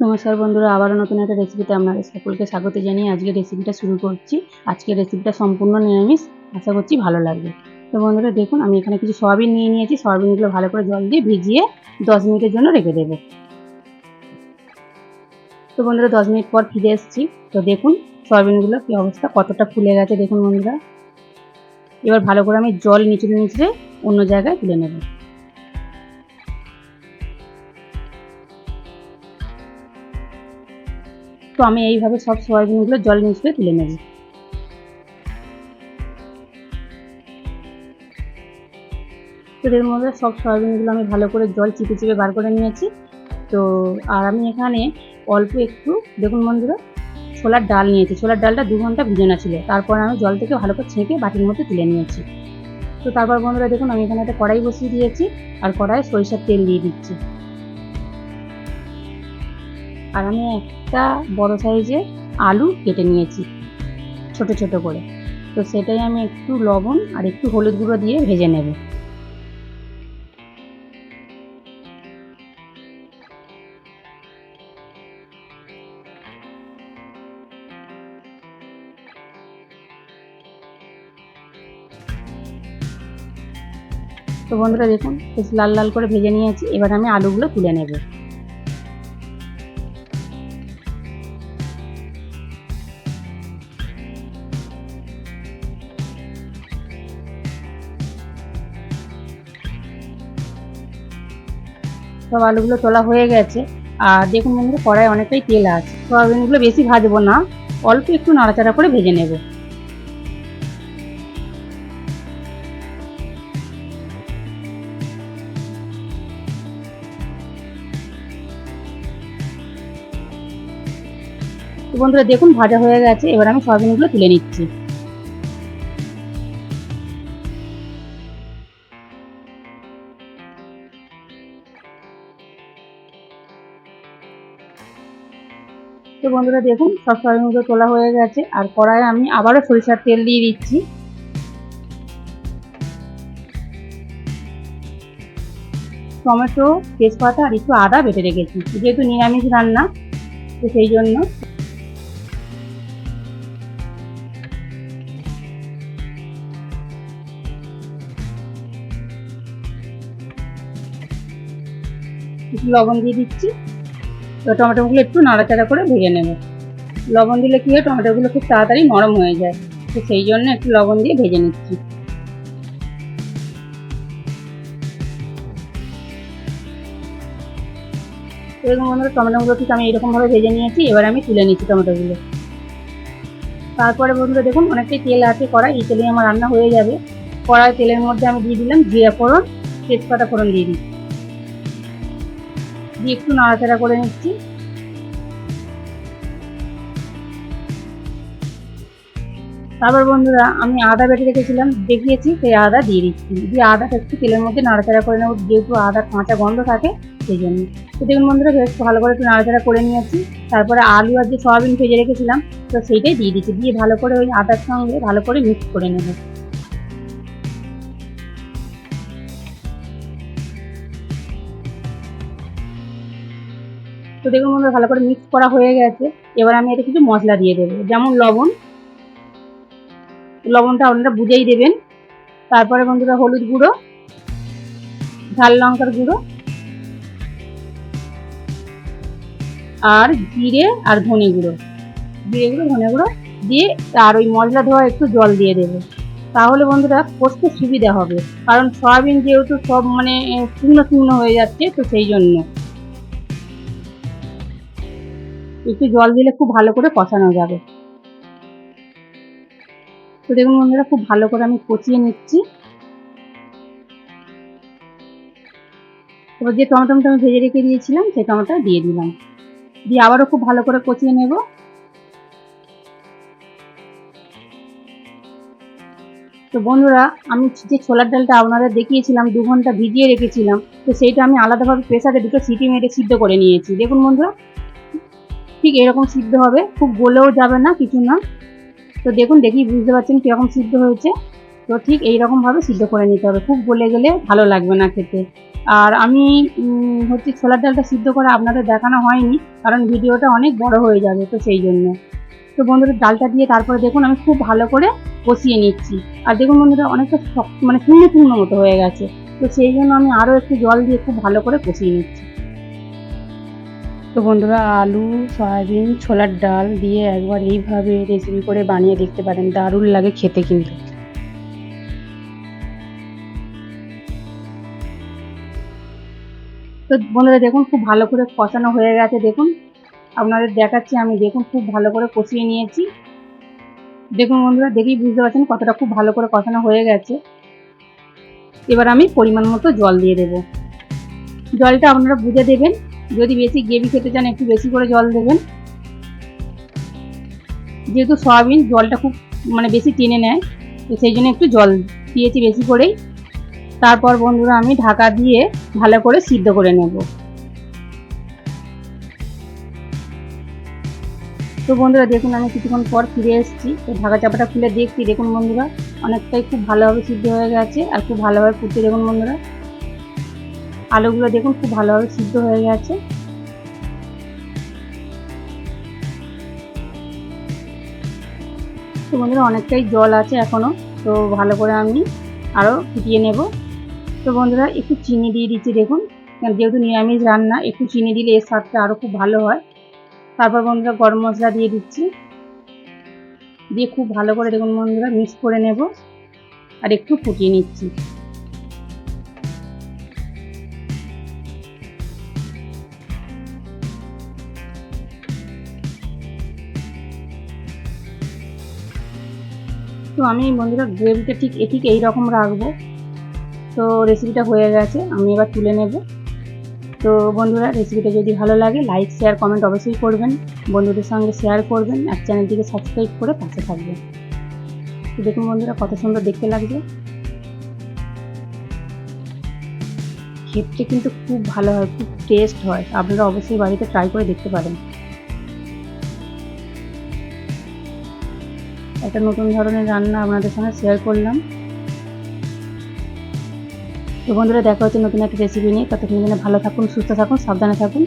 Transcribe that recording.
নমস্কার বন্ধুরা, আবারও নতুন একটা রেসিপিতে আপনাদের সকলকে স্বাগত জানিয়ে আজকে রেসিপিটা শুরু করছি। আজকের রেসিপিটা সম্পূর্ণ নিরামিষ, আশা করছি ভালো লাগবে। তো বন্ধুরা, দেখুন, আমি এখানে কিছু সয়াবিন নিয়ে নিয়েছি। সয়াবিনগুলো ভালো করে জল দিয়ে ভিজিয়ে দশ মিনিটের জন্য রেখে দেবো। তো বন্ধুরা, দশ মিনিট পর ফিরে এসেছি। তো দেখুন, সয়াবিনগুলো কী অবস্থা, কতটা ফুলে গেছে, দেখুন বন্ধুরা। এবার ভালো করে আমি জল নিচড়ে নিচড়ে অন্য জায়গায় তুলে নেব। তো আমি এইভাবে সব সয়াবিনগুলো জল নিচড়ে তুলে নেব। তো এর মধ্যে সব সয়াবিনগুলো আমি ভালো করে জল চিপে চিপে বার করে নিয়েছি। তো আর আমি এখানে অল্প একটু, দেখুন বন্ধুরা, ছোলার ডাল নিয়েছি। ছোলার ডালটা দু ঘণ্টা ভিজানো ছিল। তারপর আমি জল থেকে ভালো করে ছেঁকে বাটির মধ্যে তুলে নিয়েছি। তো তারপর বন্ধুরা, দেখুন আমি এখানে একটা কড়াই বসিয়ে দিয়েছি। আর কড়াইয়ে সরিষার তেল দিয়ে দিচ্ছি। আর আমি একটা বড় সাইজে আলু কেটে নিয়েছি, ছোট ছোট করে। তো সেটাই আমি একটু লবণ আর একটু হলুদ গুঁড়ো দিয়ে ভেজে নেব। তো বন্ধুরা দেখুন, বেশ লাল লাল করে ভেজে নিয়েছি। এবার আমি আলুগুলো তুলে নেব। সব আলুগুলো তোলা হয়ে গেছে। আর দেখুন বন্ধুরা কড়াই অনেকটাই তেল আছে। সয়াবিনগুলো বেশি ভাজবো না, অল্প একটু নাড়াচাড়া করে ভেজে নেব। বন্ধুরা, দেখুন ভাজা হয়ে গেছে। এবার আমি সয়াবিনগুলো তুলে নিচ্ছি। তো বন্ধুরা দেখুন সব সয়াবিনগুলো তোলা হয়ে গেছে। আর কড়াইয়ে আমি আবারও সরিষার তেল দিয়ে দিচ্ছি। টমেটো, তেজপাতা আর একটু আদা বেটে রেখেছি। যেহেতু নিরামিষ রান্না, তো সেই জন্য। লবণ দিয়ে দিচ্ছি। তো টমেটোগুলো একটু নাড়াচাড়া করে ভেজে নেব। লবণ দিলে কী হয়, টমেটোগুলো খুব তাড়াতাড়ি নরম হয়ে যায়। তো সেই জন্য একটু লবণ দিয়ে ভেজে নিচ্ছি। এরকম বন্ধুরা, টমেটোগুলো ঠিক আমি এরকমভাবে ভেজে নিয়েছি, এবার আমি তুলে নিচ্ছি টমেটোগুলো। তারপরে বন্ধুরা, দেখুন অনেকটাই তেল আছে, কড়াই, এই আমার রান্না হয়ে যাবে। কড়াই তেলের মধ্যে আমি দিয়ে দিলাম জিরা ফোড়ন, তেজপাতা ফোড়ন দিয়ে দিচ্ছি। দিয়ে একটু নাড়াচাড়া করে নিচ্ছি। তারপর বন্ধুরা, আমি আদা বেটে রেখেছিলাম, দেখিয়েছি, সেই আদা দিয়ে দিচ্ছি। দিয়ে আদাটা একটু তেলের মধ্যে নাড়াচাড়া করে নেব, যেহেতু আদা কাঁচা গন্ধ থাকে, সেই জন্য। তো দেখুন বন্ধুরা, বেশ ভালো করে একটু নাড়াচাড়া করে নিয়েছি। তারপরে আলু আর যে সয়াবিন ভেজে রেখেছিলাম, তো সেইটাই দিয়ে দিচ্ছি। দিয়ে ভালো করে ওই আদার সঙ্গে ভালো করে মিক্স করে নেব। তো দেখুন বন্ধুরা, ভালো করে মিক্স করা হয়ে গেছে। এবার আমি এটা কিছু মশলা দিয়ে দেবো। যেমন লবণ। লবণটা আপনারা বুঝেই দেবেন। তারপরে বন্ধুরা হলুদ গুঁড়ো ঝাল লঙ্কার গুঁড়ো, আর জিরে আর ধনে গুঁড়ো। জিরে গুঁড়ো, ধনে গুঁড়ো দিয়ে আর ওই মশলা ধোয়া একটু জল দিয়ে দেবো। তাহলে বন্ধুরা কষতে সুবিধা হবে। কারণ সয়াবিন যেহেতু সব মানে শুকনো শুকনো হয়ে যাচ্ছে, তো সেই জন্য। একটু জল দিলে খুব ভালো করে কষানো যাবে। তো দেখুন বন্ধুরা, খুব ভালো করে আমি কচিয়ে নিচ্ছি। এবার যে টমেটোটা আমি ভেজে রেখে দিয়েছিলাম, সেই টমেটো দিয়ে দিলাম। দিয়ে আবারও খুব ভালো করে কচিয়ে নেব। তো বন্ধুরা, আমি যে ছোলার ডালটা আপনাদের দেখিয়েছিলাম, দু ঘণ্টা ভিজিয়ে রেখেছিলাম, তো সেইটা আমি আলাদাভাবে প্রেসারে দুটো সিটি মেরে সিদ্ধ করে নিয়েছি। দেখুন বন্ধুরা ঠিক এরকম সিদ্ধ হবে, খুব গলেও যাবে না কিছু না। তো দেখুন দেখি বুঝতে পারছেন কীরকম সিদ্ধ হয়েছে। তো ঠিক এইরকমভাবে সিদ্ধ করে নিতে হবে। খুব গলে গেলে ভালো লাগবে না খেতে। আর আমি হচ্ছে ছোলার ডালটা সিদ্ধ করে আপনাদের দেখানো হয়নি, কারণ ভিডিওটা অনেক বড় হয়ে যাবে তো সেই জন্য। তো বন্ধুরা, ডালটা দিয়ে তারপরে দেখুন, আমি খুব ভালো করে কষিয়ে নিচ্ছি। আর দেখুন বন্ধুরা, অনেকটা শক্ত মানে শুকনো শুকনো মতো হয়ে গেছে। তো সেই জন্য আমি আরও একটু জল দিয়ে খুব ভালো করে কষিয়ে নিচ্ছি। তো বন্ধুরা আলু, সয়াবিন, ছোলার ডাল দিয়ে একবার এইভাবে রেসিপি করে বানিয়ে দেখতে পারেন। দারুণ লাগে খেতে কিন্তু। তো বন্ধুরা দেখুন, খুব ভালো করে কষানো হয়ে গেছে। দেখুন, আপনাদের দেখাচ্ছি আমি। দেখুন, খুব ভালো করে কষিয়ে নিয়েছি। দেখুন বন্ধুরা, দেখেই বুঝতে পারছেন কতটা খুব ভালো করে কষানো হয়ে গেছে। এবার আমি পরিমাণ মতো জল দিয়ে দেব। জলটা আপনারা বুঝে দেবেন। যদি বেশি গ্রেভি খেতে চান, একটু বেশি করে জল দেবেন। যেহেতু সয়াবিন জলটা খুব মানে বেশি টেনে নেয়, তো সেই জন্য একটু জল দিয়েছি বেশি করেই। তারপর বন্ধুরা, আমি ঢাকা দিয়ে ভালো করে সিদ্ধ করে নেব। তো বন্ধুরা, দেখুন, আমি কিছুক্ষণ পর ফিরে এসেছি। তো ঢাকা চাপাটা খুলে দেখছি। দেখুন বন্ধুরা, অনেকটাই খুব ভালোভাবে সিদ্ধ হয়ে গেছে আর খুব ভালোভাবে ফুটছে। দেখুন বন্ধুরা আলুগুলো দেখুন খুব ভালোভাবে সিদ্ধ হয়ে গেছে। তো বন্ধুরা, অনেকটাই জল আছে এখনও, তো ভালো করে আমি আরও ফুটিয়ে নেব। তো বন্ধুরা, একটু চিনি দিয়ে দিচ্ছি, দেখুন। যেহেতু নিরামিষ রান্না, একটু চিনি দিলে এর স্বাদটা আরও খুব ভালো হয়। তারপর বন্ধুরা, গরম মশলা দিয়ে দিচ্ছি। দিয়ে খুব ভালো করে, দেখুন বন্ধুরা, মিক্স করে নেব। আর একটু ফুটিয়ে নিচ্ছি। তো আমি বন্ধুরা গ্রেভিটা ঠিক এ ঠিক এইরকম রাখব। তো রেসিপিটা হয়ে গেছে, আমি এবার তুলে নেব। তো বন্ধুরা রেসিপিটা যদি ভালো লাগে লাইক শেয়ার কমেন্ট অবশ্যই করবেন। বন্ধুদের সঙ্গে শেয়ার করবেন আর চ্যানেলটিকে সাবস্ক্রাইব করে পাশে থাকবেন। তো দেখুন বন্ধুরা কত সুন্দর দেখতে লাগবে খেতে কিন্তু খুব ভালো হয়, খুব টেস্ট হয়। আপনারা অবশ্যই বাড়িতে ট্রাই করে দেখতে পারেন। একটা নতুন ধরনের রান্না আপনাদের সঙ্গে শেয়ার করলাম। তো বন্ধুরা, দেখা হচ্ছে নতুন একটা রেসিপি নিয়ে। ততক্ষণ ভালো থাকুন, সুস্থ থাকুন, সাবধানে থাকুন।